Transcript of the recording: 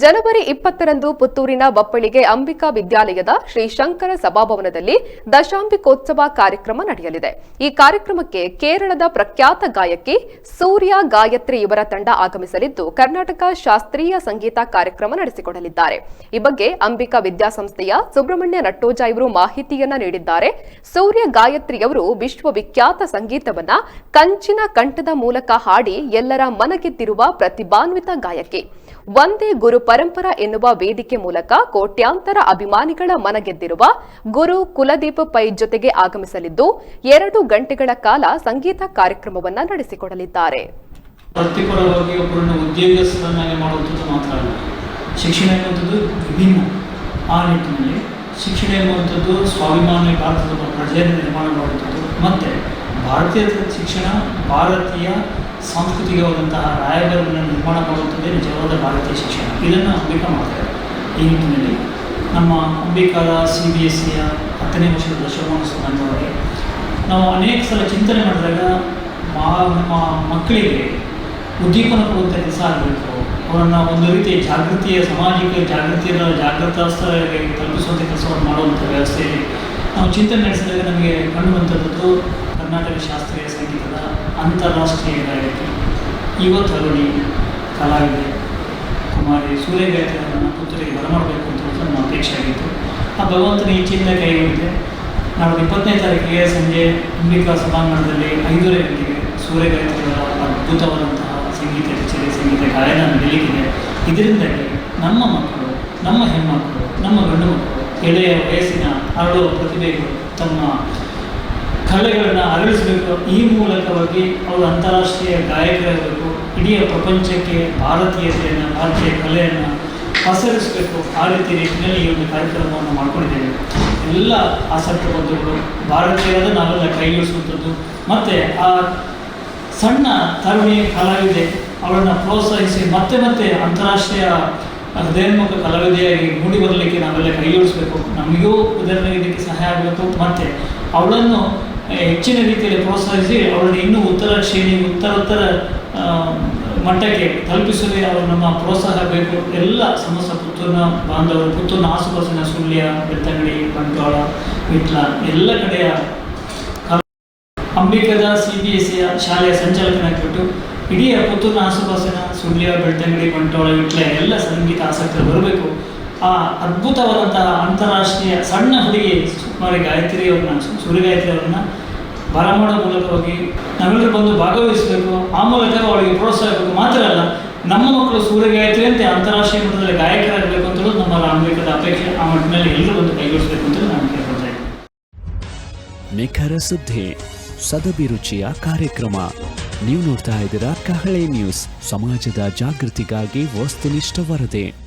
ಜನವರಿ ಇಪ್ಪತ್ತರಂದು ಪುತ್ತೂರಿನ ಬಪ್ಪಳಿಗೆ ಅಂಬಿಕಾ ವಿದ್ಯಾಲಯದ ಶ್ರೀ ಶಂಕರ ಸಭಾಭವನದಲ್ಲಿ ದಶಾಂಬಿಕೋತ್ಸವ ಕಾರ್ಯಕ್ರಮ ನಡೆಯಲಿದೆ. ಈ ಕಾರ್ಯಕ್ರಮಕ್ಕೆ ಕೇರಳದ ಪ್ರಖ್ಯಾತ ಗಾಯಕಿ ಸೂರ್ಯ ಗಾಯತ್ರಿ ಇವರ ತಂಡ ಆಗಮಿಸಲಿದ್ದು, ಕರ್ನಾಟಕ ಶಾಸ್ತ್ರೀಯ ಸಂಗೀತ ಕಾರ್ಯಕ್ರಮ ನಡೆಸಿಕೊಡಲಿದ್ದಾರೆ. ಈ ಬಗ್ಗೆ ಅಂಬಿಕಾ ವಿದ್ಯಾಸಂಸ್ಥೆಯ ಸುಬ್ರಹ್ಮಣ್ಯ ನಟ್ಟೋಜ ಇವರು ಮಾಹಿತಿಯನ್ನ ನೀಡಿದ್ದಾರೆ. ಸೂರ್ಯ ಗಾಯತ್ರಿಯವರು ವಿಶ್ವವಿಖ್ಯಾತ ಸಂಗೀತವನ್ನ ಕಂಚಿನ ಕಂಠದ ಮೂಲಕ ಹಾಡಿ ಎಲ್ಲರ ಮನಗೆದ್ದಿರುವ ಪ್ರತಿಭಾನ್ವಿತ ಗಾಯಕಿ. ಒಂದೇ ಗುರು ಪರಂಪರ ಎನ್ನುವ ವೇದಿಕೆ ಮೂಲಕ ಕೋಟ್ಯಾಂತರ ಅಭಿಮಾನಿಗಳ ಮನಗೆದ್ದಿರುವ ಗುರು ಕುಲದೀಪ್ ಪೈ ಜೊತೆಗೆ ಆಗಮಿಸಲಿದ್ದು, ಎರಡು ಗಂಟೆಗಳ ಕಾಲ ಸಂಗೀತ ಕಾರ್ಯಕ್ರಮವನ್ನ ನಡೆಸಿಕೊಡಲಿದ್ದಾರೆ. ವೃತ್ತಿಪರವಾಗಿ ಒಬ್ಬರನ್ನು ಉದ್ಯೋಗಸ್ಥರನ್ನಾಗಿ ಮಾಡುವಂಥದ್ದು ಮಾತ್ರ ಅಲ್ಲ, ಶಿಕ್ಷಣ ಎನ್ನುವಂಥದ್ದು ವಿಭಿನ್ನ ಆ ನಿಟ್ಟಿನಲ್ಲಿ. ಶಿಕ್ಷಣ ಎನ್ನುವಂಥದ್ದು ಸ್ವಾಭಿಮಾನಿ ಭಾರತದ ಪ್ರಜೆಯನ್ನು ನಿರ್ಮಾಣ ಮಾಡುವಂಥದ್ದು. ಮತ್ತು ಭಾರತೀಯ ಶಿಕ್ಷಣ ಭಾರತೀಯ ಸಾಂಸ್ಕೃತಿಕವಾದಂತಹ ರಾಯಗಳನ್ನು ನಿರ್ಮಾಣ ಮಾಡುತ್ತದೆ ನಿಜವಾದ ಭಾರತೀಯ ಶಿಕ್ಷಣ. ಇದನ್ನು ಅಂಬಿಕಾ ಮಾಡ್ತಾರೆ ಈ ನಿಟ್ಟಿನಲ್ಲಿ. ನಮ್ಮ ಅಂಬಿಕಾದ ಸಿ ಬಿ ಎಸ್ ಸಿಯ ಹತ್ತನೇ ವರ್ಷದ ಅಂಗವಾಗಿ ನಾವು ಅನೇಕ ಸಲ ಚಿಂತನೆ ಮಾಡಿದಾಗ ಮಾ, ನಮ್ಮ ಮಕ್ಕಳಿಗೆ ಉದ್ದೀಪನ ಕೊಡುವಂಥ ಕೆಲಸ ಆಗಬೇಕು ಅವರನ್ನು ಒಂದು ರೀತಿಯ ಜಾಗೃತಿಯ, ಸಾಮಾಜಿಕ ಜಾಗೃತ ಜಾಗೃತಾಸ್ಥರಿಗೆ ತಲುಪಿಸುವಂಥ ಕೆಲಸವನ್ನು ಮಾಡುವಂಥ ವ್ಯವಸ್ಥೆಯಲ್ಲಿ ನಾವು ಚಿಂತನೆ ನಡೆಸಿದಾಗ ನಮಗೆ ಕಂಡುಬಂಥದ್ದು ಕರ್ನಾಟಕ ಶಾಸ್ತ್ರೀಯ ಸಂಗೀತದ ಅಂತಾರಾಷ್ಟ್ರೀಯ ಯುವ ಅರುಣಿ ಕಲಾವಿದೆ ಕುಮಾರಿ ಸೂರ್ಯ ನನ್ನ ಪುತ್ರಿಗೆ ಬರಮಾಡಬೇಕು ಅಂತ ನಮ್ಮ ಅಪೇಕ್ಷೆ ಆಗಿತ್ತು. ಆ ಭಗವಂತನ ಈ ಕೈ ಕೈಯಿಂದ ನಾವು ಇಪ್ಪತ್ತನೇ ತಾರೀಕಿಗೆ ಸಂಜೆ ಅಂಬಿಕಾ ಸಭಾಂಗಣದಲ್ಲಿ ಐದೂವರೆ ಗಂಟೆಗೆ ಸೂರ್ಯ ಗಾಯತ್ರಿಯವರ ಅದ್ಭುತವಾದಂತಹ ಸಂಗೀತ ಕಚೇರಿ ಸಂಗೀತ ಗಾಯನ ನಡೆಯಲಿಕ್ಕಿದೆ ಇದರಿಂದಾಗಿ ನಮ್ಮ ಮಕ್ಕಳು, ನಮ್ಮ ಹೆಣ್ಮಕ್ಕಳು ನಮ್ಮ ಗಂಡು ಮಕ್ಕಳು ಎಳೆಯ ವಯಸ್ಸಿನ ಹರಡುವ ಪ್ರತಿಭೆಗಳು ತಮ್ಮ ಕಲೆಗಳನ್ನು ಅರಳಿಸಬೇಕು ಈ ಮೂಲಕವಾಗಿ ಅವರು ಅಂತಾರಾಷ್ಟ್ರೀಯ ಗಾಯಕರಾಗಬೇಕು ಇಡೀ ಪ್ರಪಂಚಕ್ಕೆ ಭಾರತೀಯತೆಯನ್ನು, ಭಾರತೀಯ ಕಲೆಯನ್ನು ಪಸರಿಸಬೇಕು ಆ ರೀತಿ ನಿಟ್ಟಿನಲ್ಲಿ ಈ ಒಂದು ಕಾರ್ಯಕ್ರಮವನ್ನು ಮಾಡ್ಕೊಂಡಿದ್ದೇವೆ. ಎಲ್ಲ ಆಸಕ್ತ ಬಂಧುಗಳು, ಭಾರತೀಯರಾದ ನಾವೆಲ್ಲ ಕೈಗೊಳಿಸುವಂಥದ್ದು ಮತ್ತು ಆ ಸಣ್ಣ ತರುಣಿ ಕಲಾವಿದೆ ಅವಳನ್ನು ಪ್ರೋತ್ಸಾಹಿಸಿ ಮತ್ತೆ ಮತ್ತೆ ಅಂತಾರಾಷ್ಟ್ರೀಯ ಹೃದಯೋನ್ಮುಖ ಕಲಾವಿದೆಯಾಗಿ ಮೂಡಿ ಬರಲಿಕ್ಕೆ ನಾವೆಲ್ಲ ಕೈಗೂಡಿಸಬೇಕು ನಮಗೂ ಉದಾಹರಣೆಗೆ ಇದಕ್ಕೆ ಸಹಾಯ ಆಗಬೇಕು ಮತ್ತು ಅವಳನ್ನು ಹೆಚ್ಚಿನ ರೀತಿಯಲ್ಲಿ ಪ್ರೋತ್ಸಾಹಿಸಿ ಅವರನ್ನು ಇನ್ನೂ ಉತ್ತರ ಶ್ರೇಣಿ, ಉತ್ತರೋತ್ತರ ಮಟ್ಟಕ್ಕೆ ತಲುಪಿಸಲು ಅವರು ನಮ್ಮ ಪ್ರೋತ್ಸಾಹ ಬೇಕು. ಎಲ್ಲ ಸಮಸ್ತ ಪುತ್ತೂರಿನ ಬಾಂಧವರು, ಪುತ್ತೂರಿನ ಆಸುಪಾಸಿನ ಸುಳ್ಯ ಬೆತ್ತಂಗಡಿ ಬಂಟ್ವಾಳ, ವಿಟ್ಲ, ಎಲ್ಲ ಕಡೆಯ ಅಂಬಿಕದ ಸಿ ಬಿ ಎಸ್ ಸಿಯ ಶಾಲೆಯ ಸಂಚಾಲಕನಾಗಿಬಿಟ್ಟು ಇಡೀ ಪುತ್ತೂರಿನ ಆಸುಪಾಸಿನ ಸುಳ್ಯ, ಬೆಳ್ತಂಗಡಿ, ಬಂಟ್ವಾಳ, ವಿಟ್ಲ ಎಲ್ಲ ಸಂಗೀತ ಆಸಕ್ತರು ಬರಬೇಕು. ಆ ಅದ್ಭುತವಾದಂತಹ ಅಂತಾರಾಷ್ಟ್ರೀಯ ಸಣ್ಣ ಹುಡುಗಿ ಸುಮಾರಿ ಗಾಯತ್ರಿಯವ್ರನ್ನ ಸೂರ್ಯ ಗಾಯತ್ರಿಯವ್ರನ್ನ ಬರಮಾಡೋ ಮೂಲಕವಾಗಿ ನಾವೆಲ್ಲರೂ ಬಂದು ಭಾಗವಹಿಸಬೇಕು, ಆ ಮೂಲಕ ಅವಳಿಗೆ ಪ್ರೋತ್ಸಾಹ ಆಗಬೇಕು ಮಾತ್ರ ಅಲ್ಲ, ನಮ್ಮ ಮಕ್ಕಳು ಸೂರ್ಯ ಗಾಯತ್ರಿ ಅಂತ ಅಂತಾರಾಷ್ಟ್ರೀಯ ಮಟ್ಟದಲ್ಲಿ ಗಾಯಕರಾಗಬೇಕು ಅಂತ ನಮ್ಮ ಅಂಬಿಕದ ಅಪೇಕ್ಷೆ ಆ ಮಟ್ಟಿನಲ್ಲಿ ಎಲ್ಲರೂ ಬಂದು ಕೈಗೊಳಿಸಬೇಕು ಅಂತ ನಾನು ಕೇಳ್ಕೊಳ್ತಾ ನಿಖರ ಸುದ್ದಿ ಸದಭಿರುಚಿಯ ಕಾರ್ಯಕ್ರಮ. ನೀವು ನೋಡ್ತಾ ಇದ್ದೀರಾ ಕಹಳೆ ನ್ಯೂಸ್, ಸಮಾಜದ ಜಾಗೃತಿಗಾಗಿ ವಸ್ತುನಿಷ್ಠ ವರದಿ.